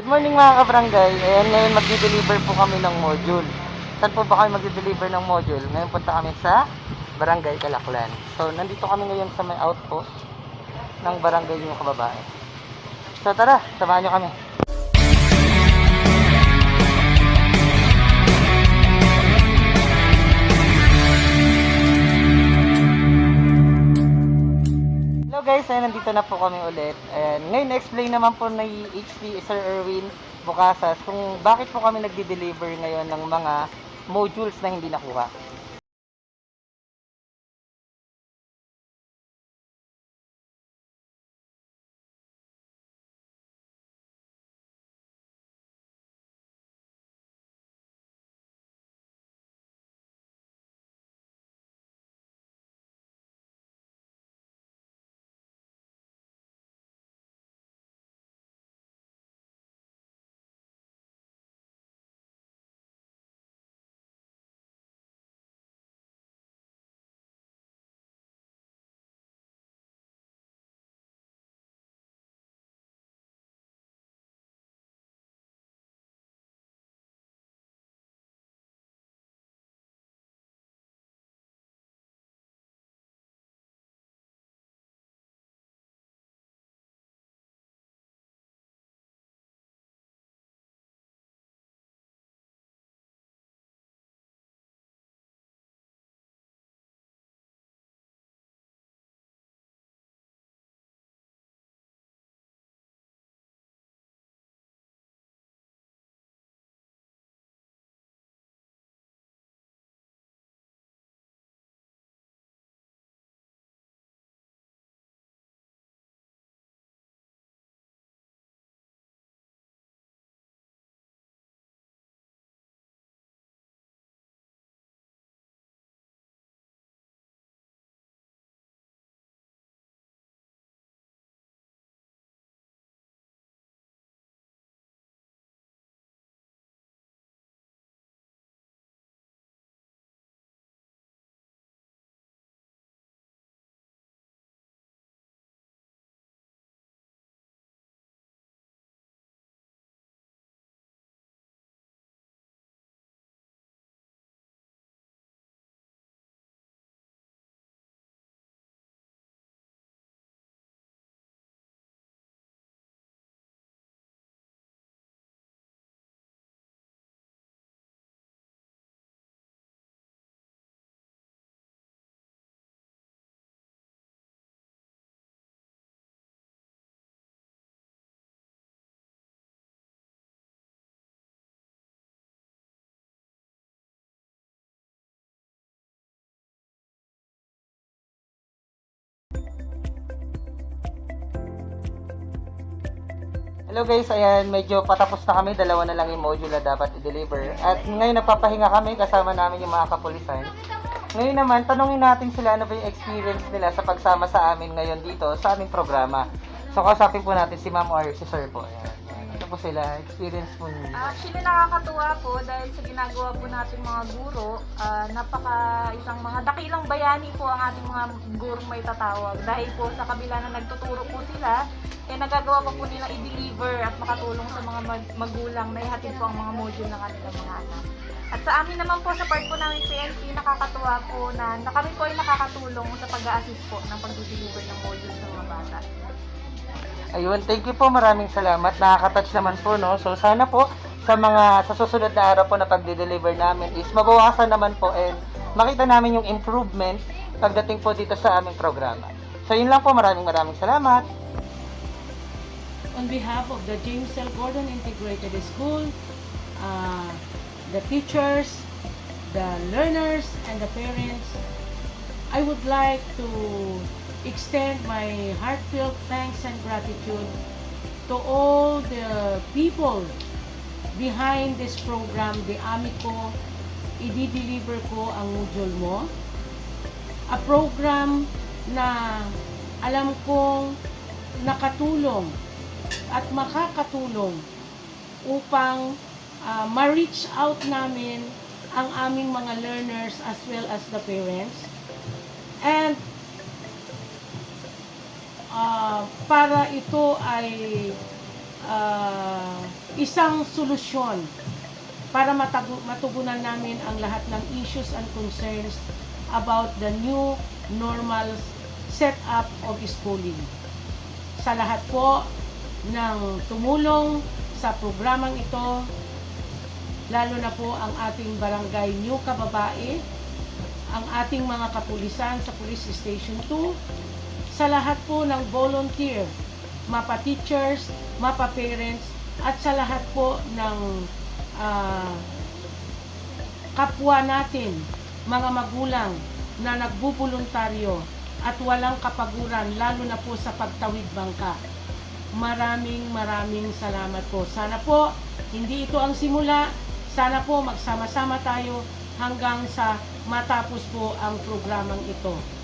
Good morning mga kabarangay. Ayan, ngayon magdi-deliver po kami ng module. Saan po ba kami magdi-deliver ng module? Ngayon punta kami sa Barangay Kalaklan. So, nandito kami ngayon sa may outpost ng Barangay yung kababae. So, tara, samahan nyo kami. Hello guys, ayan, nandito na po kami ulit. And ngayon, explain naman po ni HP Sir Erwin Bukasas kung bakit po kami nagdi-deliver ngayon ng mga modules na hindi nakuha. Hello guys, ayan, medyo patapos na kami. Dalawa na lang yung module na dapat i-deliver. At ngayon nagpapahinga kami kasama namin yung mga kapulisan. Ngayon naman, tanungin natin sila ano ba yung experience nila sa pagsama sa amin ngayon dito sa aming programa. So, kausapin po natin si Ma'am or si Sir po. Ayan. Po sila, experience po nila. Actually, nakakatuwa po dahil sa ginagawa po nating mga guro, ah, napaka isang mga dakilang bayani po ang ating mga guro may tatawag. Dahil po sa kabila na nagtuturo po sila, eh nagagawa pa po nilang i-deliver at makatulong sa mga mag- magulang na ihatid po ang mga module ng kanilang mga anak. At sa amin naman po, sa part po namin PNP, nakakatuwa po na, na kami po ay nakakatulong sa pag-assist po ng pag-deliver ng module sa mga bata. Ayun, thank you po. Maraming salamat. Nakaka-touch naman po, no? So, sana po sa mga sa susunod na araw po na pagde-deliver namin is mabawasan naman po and makita namin yung improvement pagdating po dito sa aming programa. So, yun lang po. Maraming maraming salamat. on behalf of the James L. Gordon Integrated School, uh, the teachers, the learners, and the parents, I would like to extend my heartfelt thanks and gratitude to all the people behind this program, the Amico, i-deliver ko ang module mo. A program na alam kong nakatulong at makakatulong upang ah, ma-reach out namin ang aming mga learners as well as the parents. And ah, para ito ay ah, isang solusyon para matugunan namin ang lahat ng issues and concerns about the new normal setup of schooling. Sa lahat po ng tumulong sa programang ito, lalo na po ang ating barangay New Kababae, ang ating mga kapulisan sa Police Station 2, sa lahat po ng volunteer, mapa teachers, mapa parents, at sa lahat po ng ah, kapwa natin, mga magulang na nagbubuluntaryo at walang kapaguran, lalo na po sa pagtawid bangka. Maraming maraming salamat po. Sana po, hindi ito ang simula. Sana po magsama-sama tayo hanggang sa matapos po ang programang ito.